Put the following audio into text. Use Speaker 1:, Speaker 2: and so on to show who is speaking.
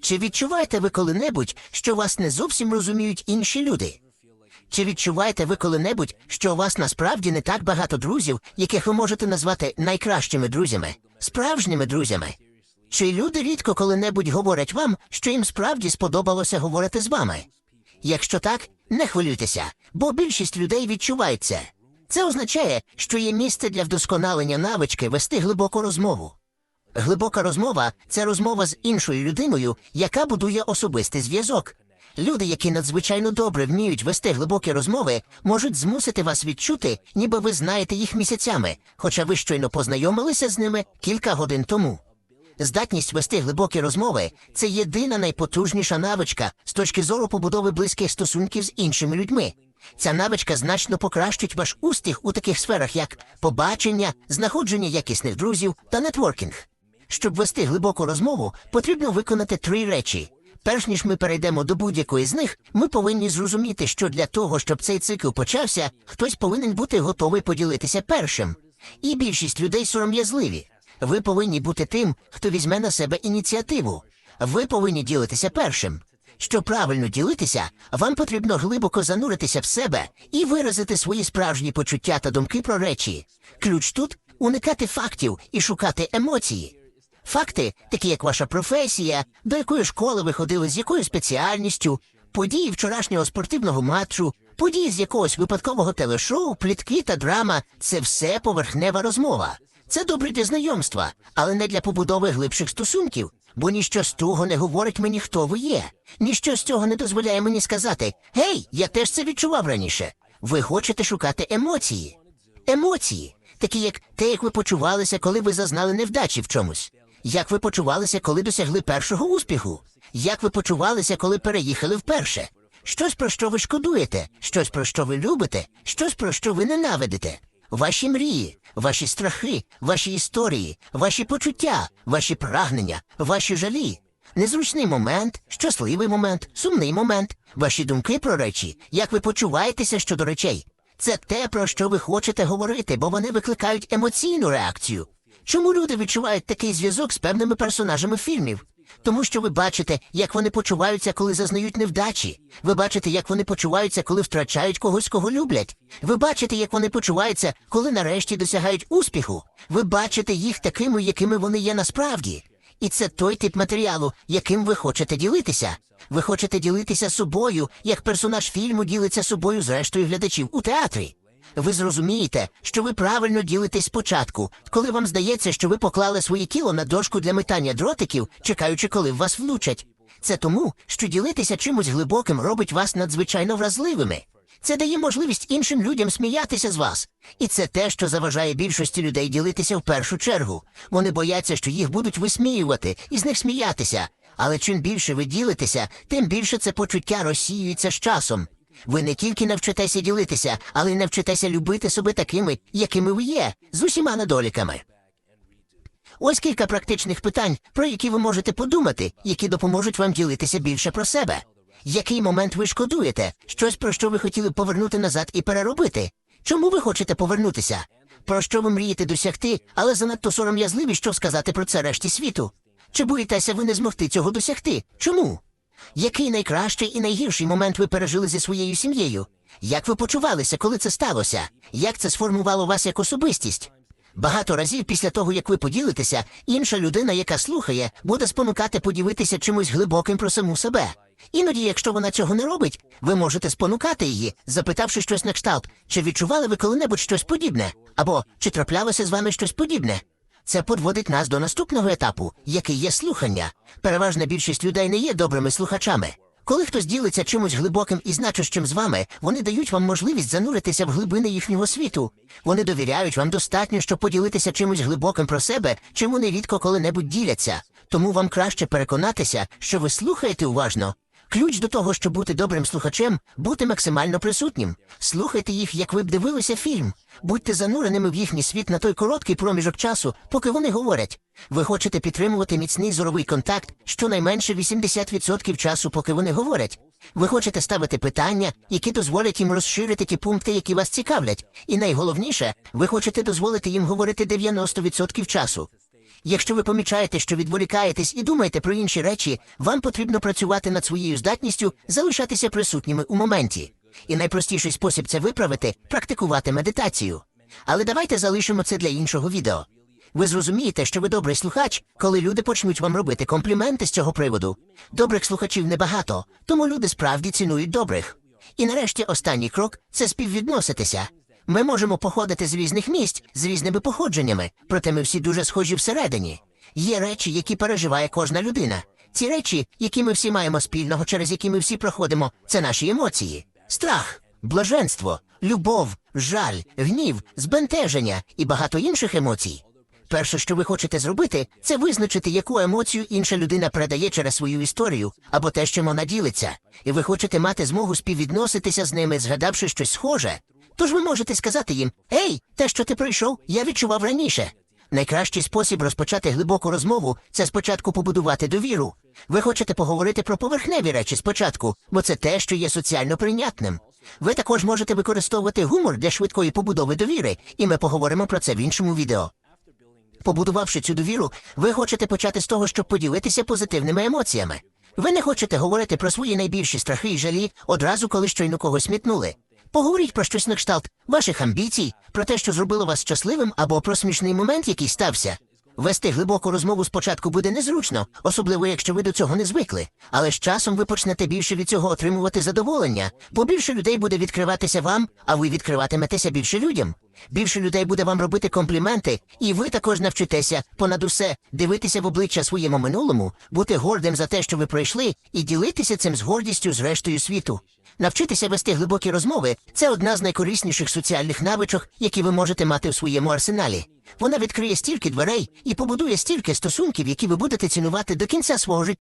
Speaker 1: Чи відчуваєте ви коли-небудь, що вас не зовсім розуміють інші люди? Чи відчуваєте ви коли-небудь, що у вас насправді не так багато друзів, яких ви можете назвати найкращими друзями, справжніми друзями? Чи люди рідко коли-небудь говорять вам, що їм справді сподобалося говорити з вами? Якщо так, не хвилюйтеся, бо більшість людей відчувають це. Це означає, що є місце для вдосконалення навички вести глибоку розмову. Глибока розмова це розмова з іншою людиною, яка будує особистий зв'язок. Люди, які надзвичайно добре вміють вести глибокі розмови, можуть змусити вас відчути, ніби ви знаєте їх місяцями, хоча ви щойно познайомилися з ними кілька годин тому. Здатність вести глибокі розмови це єдина найпотужніша навичка з точки зору побудови близьких стосунків з іншими людьми. Ця навичка значно покращить ваш успіх у таких сферах, як побачення, знаходження якісних друзів та нетворкінг. Щоб вести глибоку розмову, потрібно виконати три речі. Перш ніж ми перейдемо до будь-якої з них, ми повинні зрозуміти, що для того, щоб цей цикл почався, хтось повинен бути готовий поділитися першим. І більшість людей сором'язливі. Ви повинні бути тим, хто візьме на себе ініціативу. Ви повинні ділитися першим. Щоб правильно ділитися, вам потрібно глибоко зануритися в себе і виразити свої справжні почуття та думки про речі. Ключ тут уникати фактів і шукати емоції. Факти, такі як ваша професія, до якої школи ви ходили, з якою спеціальністю, події вчорашнього спортивного матчу, події з якогось випадкового телешоу, плітки та драма це все поверхнева розмова. Це добре для знайомства, але не для побудови глибших стосунків, бо ніщо з того не говорить мені, хто ви є. Ніщо з цього не дозволяє мені сказати Гей, я теж це відчував раніше. Ви хочете шукати емоції. Емоції, такі як те, як ви почувалися, коли ви зазнали невдачі в чомусь. Як ви почувалися, коли досягли першого успіху? Як ви почувалися, коли переїхали вперше? Щось про що ви шкодуєте, щось про що ви любите, щось про що ви ненавидите. Ваші мрії, ваші страхи, ваші історії, ваші почуття, ваші прагнення, ваші жалі. Незручний момент, щасливий момент, сумний момент, ваші думки про речі, як ви почуваєтеся щодо речей. Це те, про що ви хочете говорити, бо вони викликають емоційну реакцію. Чому люди відчувають такий зв'язок з певними персонажами фільмів? Тому що ви бачите, як вони почуваються, коли зазнають невдачі. Ви бачите, як вони почуваються, коли втрачають когось, кого люблять. Ви бачите, як вони почуваються, коли нарешті досягають успіху. Ви бачите їх такими, якими вони є насправді. І це той тип матеріалу, яким ви хочете ділитися. Ви хочете ділитися собою, як персонаж фільму ділиться собою з рештою глядачів у театрі. Ви зрозумієте, що ви правильно ділитесь спочатку, коли вам здається, що ви поклали своє тіло на дошку для метання дротиків, чекаючи, коли в вас влучать. Це тому, що ділитися чимось глибоким робить вас надзвичайно вразливими. Це дає можливість іншим людям сміятися з вас. І це те, що заважає більшості людей ділитися в першу чергу. Вони бояться, що їх будуть висміювати і з них сміятися. Але чим більше ви ділитеся, тим більше це почуття розсіюється з часом. Ви не тільки навчитеся ділитися, але й навчитеся любити себе такими, якими ви є, з усіма недоліками. Ось кілька практичних питань, про які ви можете подумати, які допоможуть вам ділитися більше про себе. Який момент ви шкодуєте? Щось, про що ви хотіли повернути назад і переробити? Чому ви хочете повернутися? Про що ви мрієте досягти, але занадто сором'язливі, що сказати про це решті світу? Чи боїтеся ви не змогти цього досягти? Чому? Який найкращий і найгірший момент ви пережили зі своєю сім'єю? Як ви почувалися, коли це сталося? Як це сформувало вас як особистість? Багато разів після того, як ви поділитеся, інша людина, яка слухає, буде спонукати поділитися чимось глибоким про саму себе. Іноді, якщо вона цього не робить, ви можете спонукати її, запитавши щось на кшталт, чи відчували ви коли-небудь щось подібне, або чи траплялося з вами щось подібне. Це подводить нас до наступного етапу, який є слухання. Переважна більшість людей не є добрими слухачами. Коли хтось ділиться чимось глибоким і значущим з вами, вони дають вам можливість зануритися в глибини їхнього світу. Вони довіряють вам достатньо, щоб поділитися чимось глибоким про себе, чим вони рідко коли-небудь діляться. Тому вам краще переконатися, що ви слухаєте уважно. Ключ до того, щоб бути добрим слухачем, бути максимально присутнім. Слухайте їх, як ви б дивилися фільм. Будьте зануреними в їхній світ на той короткий проміжок часу, поки вони говорять. Ви хочете підтримувати міцний зоровий контакт щонайменше 80% часу, поки вони говорять. Ви хочете ставити питання, які дозволять їм розширити ті пункти, які вас цікавлять. І найголовніше, ви хочете дозволити їм говорити 90% часу. Якщо ви помічаєте, що відволікаєтесь і думаєте про інші речі, вам потрібно працювати над своєю здатністю залишатися присутніми у моменті. І найпростіший спосіб це виправити практикувати медитацію. Але давайте залишимо це для іншого відео. Ви зрозумієте, що ви добрий слухач, коли люди почнуть вам робити компліменти з цього приводу. Добрих слухачів небагато, тому люди справді цінують добрих. І нарешті останній крок це співвідноситися. Ми можемо походити з різних місць з різними походженнями, проте ми всі дуже схожі всередині. Є речі, які переживає кожна людина. Ці речі, які ми всі маємо спільного, через які ми всі проходимо, це наші емоції: страх, блаженство, любов, жаль, гнів, збентеження і багато інших емоцій. Перше, що ви хочете зробити, це визначити, яку емоцію інша людина передає через свою історію або те, що вона ділиться, і ви хочете мати змогу співвідноситися з ними, згадавши щось схоже. Тож ви можете сказати їм: Ей, те, що ти пройшов, я відчував раніше. Найкращий спосіб розпочати глибоку розмову це спочатку побудувати довіру. Ви хочете поговорити про поверхневі речі спочатку, бо це те, що є соціально прийнятним. Ви також можете використовувати гумор для швидкої побудови довіри, і ми поговоримо про це в іншому відео. Побудувавши цю довіру, ви хочете почати з того, щоб поділитися позитивними емоціями. Ви не хочете говорити про свої найбільші страхи і жалі одразу, коли щойно когось мітнули. Поговоріть про щось на кшталт ваших амбіцій, про те, що зробило вас щасливим, або про смішний момент, який стався. Вести глибоку розмову спочатку буде незручно, особливо якщо ви до цього не звикли. Але з часом ви почнете більше від цього отримувати задоволення, бо більше людей буде відкриватися вам, а ви відкриватиметеся більше людям. Більше людей буде вам робити компліменти, і ви також навчитеся понад усе дивитися в обличчя своєму минулому, бути гордим за те, що ви пройшли, і ділитися цим з гордістю з рештою світу. Навчитися вести глибокі розмови це одна з найкорисніших соціальних навичок, які ви можете мати у своєму арсеналі. Вона відкриє стільки дверей і побудує стільки стосунків, які ви будете цінувати до кінця свого життя.